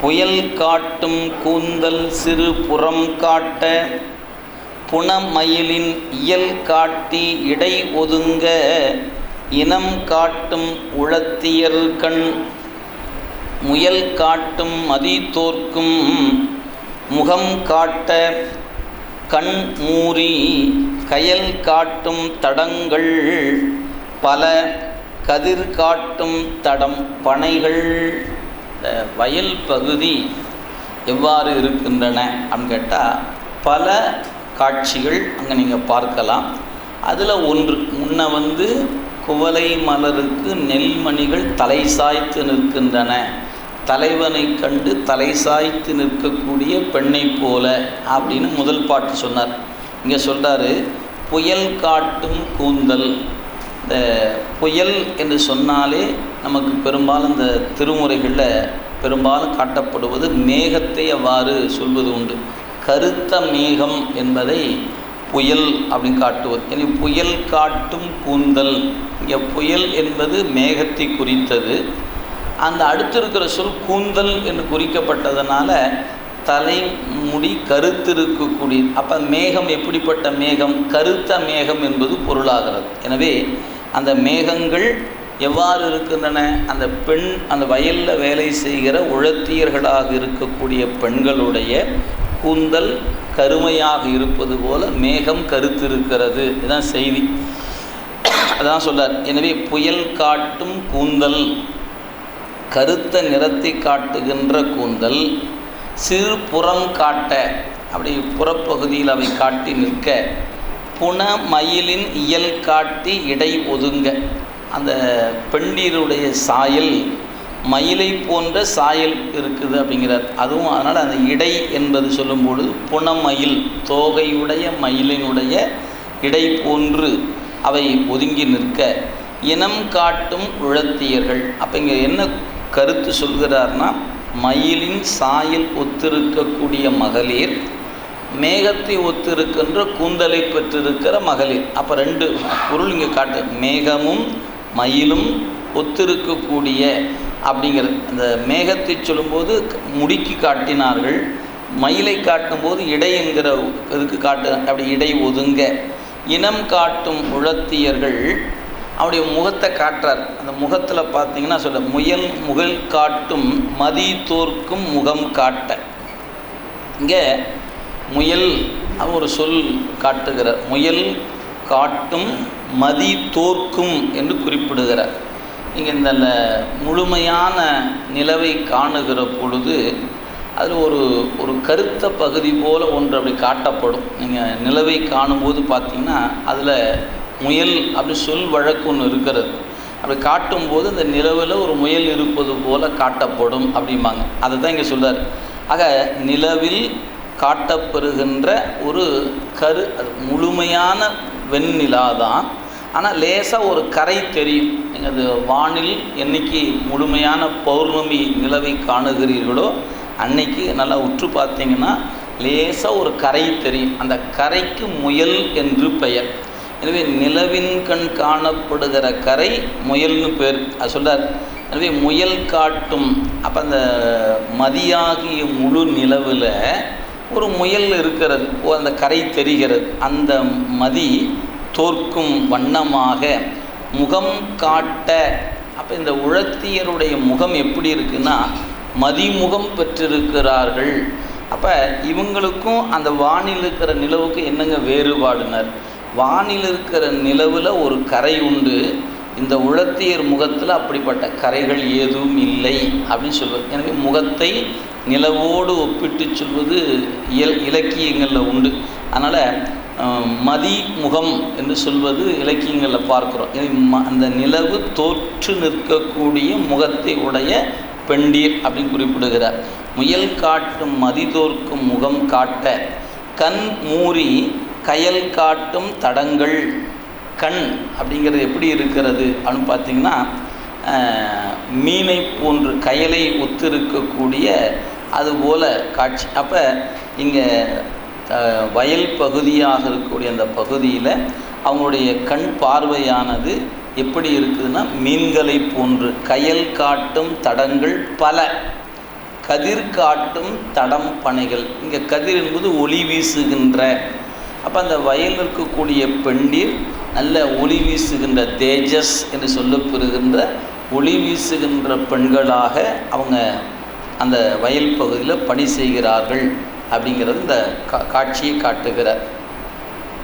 புயல் காட்டும் கூந்தல் சிறு புறம் காட்ட புனமயிலின் இயல் காட்டி இடை ஒதுங்க இனம் காட்டும் உளத்தியர் கண் முயல் காட்டும் மதி தோற்கும் முகம் காட்ட கண் மூறி கயல் காட்டும் தடங்கள் பல கதிர் காட்டும் தடம் பனைகள். இந்த வயல் பகுதி எவ்வாறு இருக்கின்றன அப்படின்னு கேட்டால் பல காட்சிகள் அங்கே நீங்கள் பார்க்கலாம். அதில் ஒன்று முன்ன வந்து குவளை மலருக்கு நெல்மணிகள் தலை சாய்த்து நிற்கின்றன. தலைவனை கண்டு தலை சாய்த்து நிற்கக்கூடிய பெண்ணை போல அப்படின்னு முதல் பாட்டு சொன்னார். இங்கே சொல்கிறாரு புயல் காட்டும் கூந்தல் இந்த புயல் என்று சொன்னாலே நமக்கு பெரும்பாலும் இந்த திருமுறைகளில் பெரும்பாலும் காட்டப்படுவது மேகத்தை அவ்வாறு சொல்வது உண்டு. கருத்த மேகம் என்பதை புயல் அப்படின்னு காட்டுவது. எனவே புயல் காட்டும் கூந்தல். இங்கே புயல் என்பது மேகத்தை குறித்தது. அந்த அடுத்து இருக்கிற சொல் கூந்தல் என்று குறிக்கப்பட்டதுனால தலைமுடி முடி கருத்திருக்கக்கூடிய அப்போ மேகம் எப்படிப்பட்ட மேகம்? கருத்த மேகம் என்பது பொருளாகிறது. எனவே அந்த மேகங்கள் எவ்வாறு இருக்கின்றன? அந்த பெண் அந்த வயலில் வேலை செய்கிற உழத்தியர்களாக இருக்கக்கூடிய பெண்களுடைய கூந்தல் கருமையாக இருப்பது போல மேகம் கருத்து இருக்கிறது இதுதான் செய்தி. அதான் சொல்கிறார் எனவே புயல் காட்டும் கூந்தல் கருத்த நிறத்தை காட்டுகின்ற கூந்தல் சிறு புறம் காட்ட அப்படி புறப்பகுதியில் அவை காட்டி நிற்க புன மயிலின் இயல் காட்டி இடை ஒதுங்க. அந்த பெண்டீருடைய சாயல் மயிலை போன்ற சாயல் இருக்குது அப்படிங்கிறார். அதுவும் அதனால் அந்த இடை என்பது சொல்லும்பொழுது புனமயில் தோகையுடைய மயிலினுடைய இடை போன்று அவை ஒதுங்கி நிற்க இனம் காட்டும் உழத்தியர்கள். அப்போ இங்கே என்ன கருத்து சொல்கிறார்னா மயிலின் சாயல் ஒத்திருக்கக்கூடிய மகளிர் மேகத்தை ஒத்திருக்கின்ற கூந்தலை பெற்றிருக்கிற மகளிர். அப்போ ரெண்டு பொருள் இங்கே காட்டு. மேகமும் மயிலும் ஒத்திருக்கக்கூடிய அப்படிங்கிறது அந்த மேகத்தை சொல்லும்போது முடிக்கு காட்டினார்கள். மயிலை காட்டும்போது இடை என்கிற இதுக்கு காட்டு அப்படி இடை ஒதுங்க. இனம் காட்டும் உழத்தியர்கள் அவருடைய முகத்தை காட்டுறார். அந்த முகத்தில் பார்த்தீங்கன்னா சொல்ல முயல் முகல் காட்டும் மதி தோற்கும் முகம் காட்ட. இங்கே முயல் ஒரு சொல் காட்டுகிறார். முயல் காட்டும் மதி தோற்கும் என்று குறிப்பிடுகிறார். இங்கே இந்த முழுமையான நிலவை காணுகிற பொழுது அதில் ஒரு ஒரு கருத்த பகுதி போல் ஒன்று அப்படி காட்டப்படும். நீங்கள் நிலவை காணும்போது பார்த்திங்கன்னா அதில் முயல் அப்படி சொல் வழக்கு ஒன்று இருக்கிறது. அப்படி காட்டும்போது இந்த நிலவில் ஒரு முயல் இருப்பது போல காட்டப்படும் அப்படிம்பாங்க. அதை தான் இங்கே சொல்கிறார் ஆக நிலவில் காட்டப்பெறுகின்ற ஒரு கரு அது முழுமையான வெண்ணிலா தான் ஆனால் லேசாக ஒரு கரை தெரியும். நீங்கள் அது வானில் என்னைக்கு முழுமையான பௌர்ணமி நிலவை காணுகிறீர்களோ அன்னைக்கு நல்லா உற்று பார்த்தீங்கன்னா லேசாக ஒரு கரை தெரியும். அந்த கரைக்கு முயல் என்று பெயர். எனவே நிலவின் கண் காணப்படுகிற கரை முயல்னு பேர். அது சொல்கிறார் எனவே முயல் காட்டும் அப்போ அந்த மதியாகிய முழு நிலவில் ஒரு முயல் இருக்கிறது ஓ அந்த கரை தெரிகிறது. அந்த மதி தோற்கும் வண்ணமாக முகம் காட்ட அப்போ இந்த உழத்தியருடைய முகம் எப்படி இருக்குன்னா மதிமுகம் பெற்றிருக்கிறார்கள். அப்போ இவங்களுக்கும் அந்த வானில் இருக்கிற நிலவுக்கு என்னங்க வேறுபாடுனர்? வானில் இருக்கிற நிலவில் ஒரு கரை உண்டு இந்த உளத்தியர் முகத்தில் அப்படிப்பட்ட கரைகள் ஏதும் இல்லை அப்படின்னு சொல்வது எனவே முகத்தை நிலவோடு ஒப்பிட்டு சொல்வது இயல் இலக்கியங்களில் உண்டு. அதனால் மதி முகம் என்று சொல்வது இலக்கியங்களில் பார்க்குறோம். எனவே ம அந்த நிலவு தோற்று நிற்கக்கூடிய முகத்தை உடைய பெண்டீர் அப்படின்னு குறிப்பிடுகிறார். முயல் காட்டும் மதி தோற்கும் முகம் காட்ட கண் மூறி கயல் காட்டும் தடங்கள் கண் அப்படிங்கிறது எப்படி இருக்கிறது? அப்படின்னு பார்த்தீங்கன்னா மீனை போன்று கயலை ஒத்திருக்கக்கூடிய அதுபோல் காட்சி. அப்போ இங்கே வயல் பகுதியாக இருக்கக்கூடிய அந்த பகுதியில் அவங்களுடைய கண் பார்வையானது எப்படி இருக்குதுன்னா மீன்களை போன்று கயல் காட்டும் தடங்கள் பல. கதிர் காட்டும் தடம் பனைகள். இங்கே கதிர் என்பது ஒளி வீசுகின்ற. அப்போ அந்த வயலில் இருக்கக்கூடிய பெண்டீர் நல்ல ஒளி வீசுகின்ற தேஜஸ் என்று சொல்லப்பெறுகின்ற ஒளி வீசுகின்ற பெண்களாக அவங்க அந்த வயல் பகுதியில் பணி செய்கிறார்கள் அப்படிங்கிறது இந்த கா காட்சியை காட்டுகிறார்